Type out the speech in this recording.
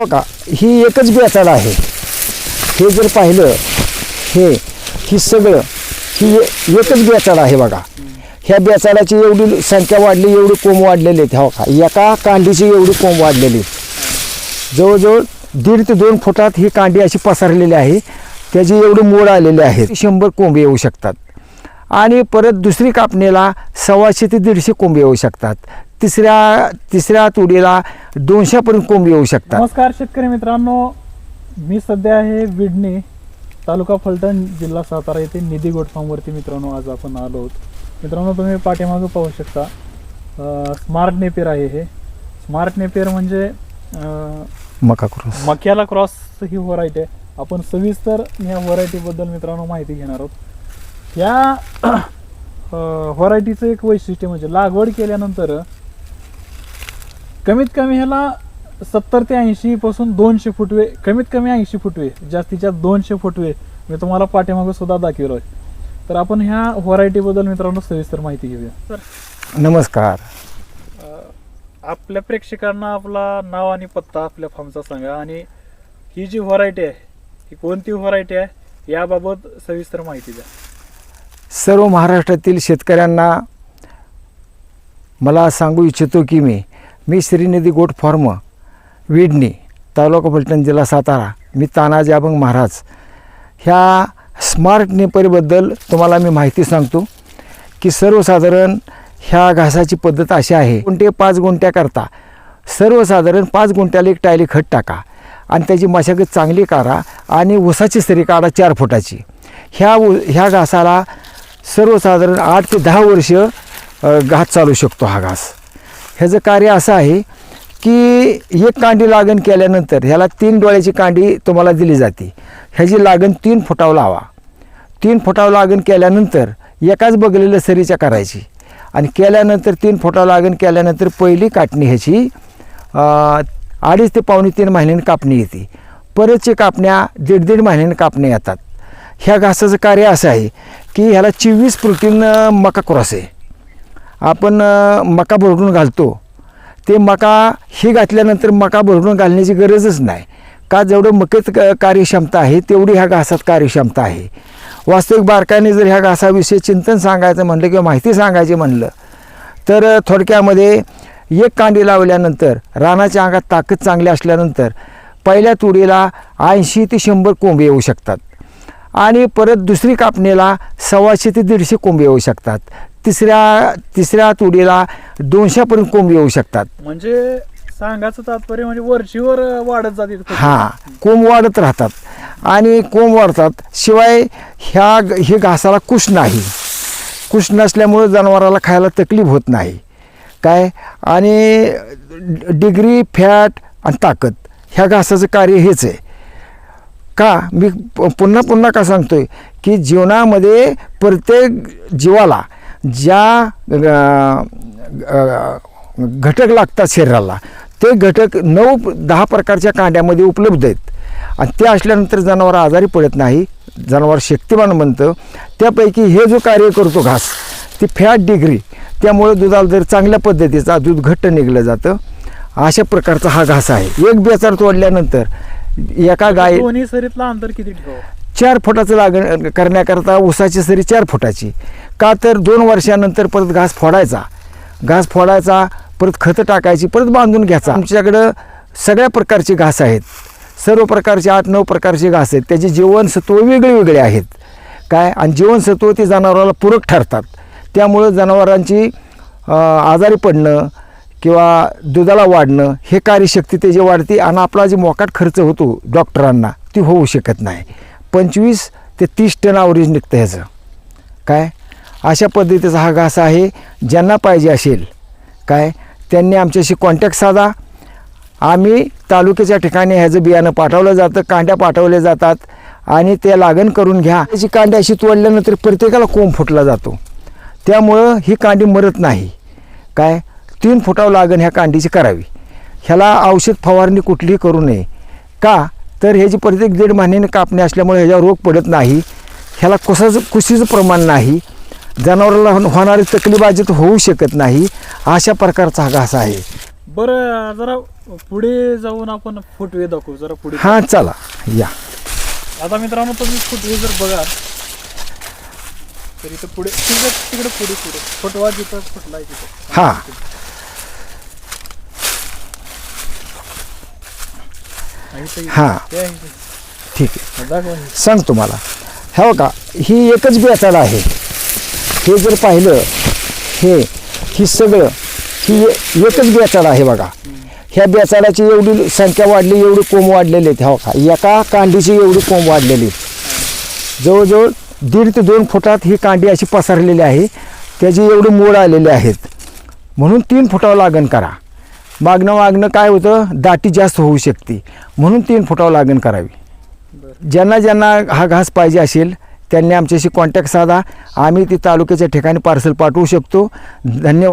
बघा ही एकच बेचाड आहे. हे जर पाहिलं हे ही सगळं ही एकच बेचाड आहे बघा. ह्या बेचाळाची एवढी संख्या वाढली एवढी कोंब वाढलेली आहेत. हा का? एका कांडीची एवढी कोंब वाढलेली. आहेत जवळजवळ दीड ते दोन फुटात ही कांडी अशी पसरलेली आहे. त्याची एवढी मोड आलेली आहे. शंभर कोंब येऊ शकतात. आणि परत दुसरी कापणीला सव्वाशे ते दीडशे कोंब येऊ शकतात. तिसऱ्या तिसऱ्या तुडीला दोनशेपर्यंत कोंब येऊ शकतात. नमस्कार शेतकरी मित्रांनो मी सध्या आहे विडणी तालुका फलटण जिल्हा सातारा येथे निधी गोट फार्मवरती मित्रांनो आज आपण आलो आहोत. मित्रांनो तुम्ही पाठीमागं पाहू शकता स्मार्ट नेपियर आहे हे. स्मार्ट नेपियर म्हणजे मका क्रॉस. मक्याला क्रॉस ही व्हरायटी आहे. आपण सविस्तर या व्हरायटीबद्दल मित्रांनो माहिती घेणार आहोत. या व्हरायटीचं एक वैशिष्ट्य म्हणजे लागवड केल्यानंतर कमीत कमी ह्याला सत्तर ते ऐंशी पासून दोनशे फुटवे कमीत कमी ऐंशी फुटवे जास्तीत जास्त दोनशे फुटवे मी तुम्हाला पाठीमागं सुद्धा दाखवलो आहे तर आपण ह्या व्हरायटीबद्दल मित्रांनो सविस्तर माहिती घेऊया. तर नमस्कार. आपल्या प्रेक्षकांना आपला नाव आणि पत्ता आपल्या फार्मचा सांगा आणि ही जी व्हरायटी आहे ही कोणती व्हरायटी आहे याबाबत सविस्तर माहिती द्या. सर्व महाराष्ट्रातील शेतकऱ्यांना मला सांगू इच्छितो की मी मी श्रीनिधी गोट फॉर्म विडणी तालुका फलटण जिल्हा सातारा. मी तानाजी अभंग महाराज. ह्या स्मार्ट नेपरीबद्दल तुम्हाला मी माहिती सांगतो की सर्वसाधारण ह्या घासाची पद्धत अशी आहे. गुंटे पाच गुंट्या करता. सर्वसाधारण पाच गुंट्याला एक टायली खत टाका आणि त्याची मशागत चांगली करा आणि ऊसाची सरी काढा चार फुटाची. ह्या उ ह्या घासाला सर्वसाधारण आठ ते दहा वर्ष घास चालू शकतो हा घास. ह्याचं कार्य असं आहे की एक कांडी लागण केल्यानंतर ह्याला तीन डोळ्याची कांडी तुम्हाला दिली जाते. ह्याची लागण तीन फुटाव लावा. तीन फुटाव लागण केल्यानंतर एकाच बगलेलं सरीच्या करायची. आणि केल्यानंतर तीन फुटाव लागण केल्यानंतर पहिली काटणी ह्याची अडीच ते पावणे तीन महिन्यांनी कापणी येते. परतची कापण्या दीड दीड महिन्यांनी कापण्या येतात. ह्या घासाचं कार्य असं आहे की ह्याला चोवीस प्रोटीन मका क्रॉस आहे. आपण मका भरडून घालतो. ते मका ही घातल्यानंतर मका भरडून घालण्याची गरजच नाही. का जेवढं मकेत क- कार्यक्षमता आहे तेवढी ह्या घासात कार्यक्षमता आहे. वास्तविक बारकाईने जर ह्या घासाविषयी चिंतन सांगायचं म्हणलं किंवा माहिती सांगायची म्हणलं तर थोडक्यामध्ये एक कांडी लावल्यानंतर रानाच्या अंगात ताकद चांगली असल्यानंतर पहिल्या तुडीला ऐंशी ते शंभर कोंबे येऊ शकतात. आणि परत दुसरी कापणीला सव्वाशे ते दीडशे कोंबे येऊ शकतात. तिसऱ्या तिसऱ्या तुडीला दोनशेपर्यंत कोंबे येऊ शकतात. म्हणजे सांगायचं तात्पर्य म्हणजे वरचीवर वाढत जाते हां कोंब वाढत राहतात. आणि कोंब वाढतात शिवाय ह्या हे घासाला कुश नाही. कुश नसल्यामुळे जनावराला खायला तकलीफ होत नाही. काय? आणि डिग्री फॅट आणि ताकद ह्या घासाचं कार्य हेच आहे. का? मी पुन्हा पुन्हा का सांगतोय की जीवनामध्ये प्रत्येक जीवाला ज्या घटक लागतात शरीराला ते घटक नऊ दहा प्रकारच्या कांड्यामध्ये उपलब्ध आहेत. आणि ते असल्यानंतर जनावर आजारी पडत नाही जनावर शक्तिमान बनतं. त्यापैकी हे जो कार्य करतो घास ती फॅट डिग्री त्यामुळे दुधाला जर चांगल्या पद्धतीचा दूध घट्ट निघलं जातं अशा प्रकारचा हा घास आहे. एक बेचार तोडल्यानंतर एका गाय दोन्ही सरीतला अंतर किती ठेवा चार फुटाचं लागण करण्याकरता ऊसाची सरी चार फुटाची. का तर दोन वर्षानंतर परत घास फोडायचा. घास फोडायचा परत खतं टाकायची परत बांधून घ्यायचा. आमच्याकडं सगळ्या प्रकारचे घास आहेत. सर्व प्रकारचे आठ नऊ प्रकारचे घास आहेत. त्याची जीवनसत्व वेगळे वेगळे आहेत. काय? आणि जीवनसत्व ते जनावराला पूरक ठरतात. त्यामुळं जनावरांची आजारी पडणं किंवा दुधाला वाढणं हे कार्यशक्ती त्याची वाढते आणि आपला जे मोकाट खर्च होतो डॉक्टरांना ती होऊ शकत नाही. पंचवीस ते तीस टन ॲव्हरेज निघतं ह्याचं. काय? अशा पद्धतीचा हा घास आहे ज्यांना पाहिजे असेल. काय? त्यांनी आमच्याशी कॉन्टॅक्ट साधा. आम्ही तालुक्याच्या ठिकाणी ह्याचं बियाणं पाठवलं जातं कांड्या पाठवल्या जातात आणि ते लागण करून घ्या. त्याची कांडी अशी तोडल्यानंतर प्रत्येकाला कोंब फुटला जातो. त्यामुळं ही कांडी मरत नाही. काय? तीन फुटावं लागण ह्या कांडीची करावी. ह्याला औषध फवारणी कुठलीही करू नये. का? तर ह्याची प्रत्येक दीड महिन्याने कापणी असल्यामुळे ह्याच्यावर रोग पडत नाही. ह्याला कुसाचं कुशीचं प्रमाण नाही. जनावराला होण- होणारी तकलीफ अजित होऊ शकत नाही. अशा प्रकारचा हा घास आहे. बरं जरा पुढे जाऊन आपण फुटवे दाखवू. जरा पुढे हां चला. या. आता मित्रांनो तुम्ही फुटवे जर बघाल तर इथं पुढे तिकडे तिकडे पुढे पुढे. फुटवा जिथं फुटलाय तिथं हां आणि इथं- हां. ठीक आहे. सांग तुम्हाला. हो का ही एकच बेचाड आहे. हे जर पाहिलं हे ही सगळं ही एकच बेचाड आहे बघा. ह्या बेचाडाची एवढी संख्या वाढली एवढी कोंब वाढलेली आहेत. हो का? एका कांडीची एवढी कोंब वाढलेली. जवळजवळ दीड ते दोन फुटात ही कांडी अशी पसरलेली आहे. त्याची एवढी मूळ आलेली आहेत. म्हणून तीन फुटावं लागण करा. मागणं वागणं काय होतं? दाटी जास्त होऊ शकते. म्हणून तीन फुटावं लागण करावी. ज्यांना ज्यांना हा घास पाहिजे असेल त्यांनी आमच्याशी कॉन्टॅक्ट साधा. आम्ही ती तालुक्याच्या ठिकाणी पार्सल पाठवू शकतो. धन्यवाद.